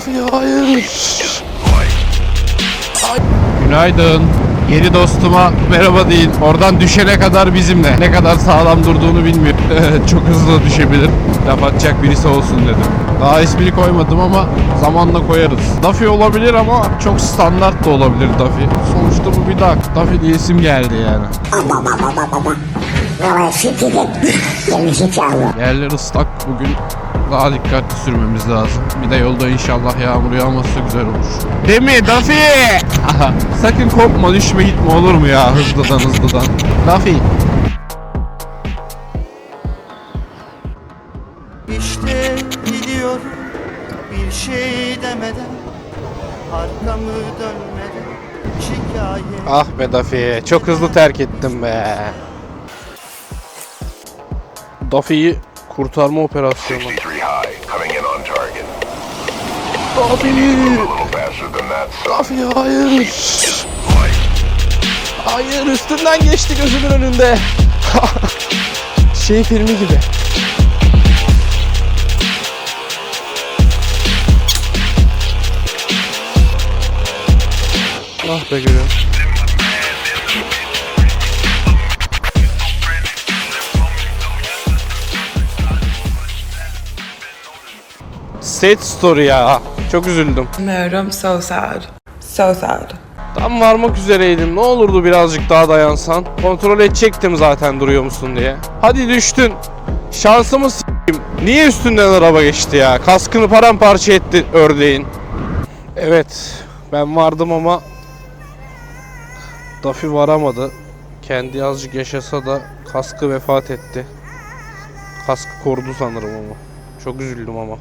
Duffy hayır. Günaydın. Yeni dostuma merhaba deyin. Oradan düşene kadar bizimle. Ne kadar sağlam durduğunu bilmiyor. Çok hızlı düşebilir. Laf atacak birisi olsun dedim. Daha ismini koymadım ama zamanla koyarız. Duffy olabilir ama çok standart da olabilir Duffy. Sonuçta bu bir dak. Duffy diye isim geldi yani. Çağırıyor. Yerler ıslak bugün. Daha dikkatli sürmemiz lazım. Bir de yolda inşallah yağmur yağmazsa güzel olur. Değil mi? Aha, Sakın korkma düşme gitme olur mu ya hızlıdan hızlıdan. Duffy. İşte gidiyorum bir şey demeden Arkamı dönmeden şikayet Ah be Duffy, çok hızlı terk ettim be. Duffy'yi kurtarma operasyonu. 63 high, coming in on target. Duffy! A little faster than that, son. Duffy hayır. Hayır üstünden geçti gözümün önünde. şey filmi gibi. Ah be gülüm. Set story ya. Çok üzüldüm. Bilmiyorum. So sad. So sad. Tam varmak üzereydim. Ne olurdu birazcık daha dayansan. Kontrol edecektim zaten duruyor musun diye. Hadi düştün. Şansımı s**eyim. Niye üstünden araba geçti ya? Kaskını paramparça etti ördeğin. Evet. Ben vardım ama Dafi varamadı. Kendi azıcık yaşasa da kaskı vefat etti. Kaskı korudu sanırım ama. Çok üzüldüm ama.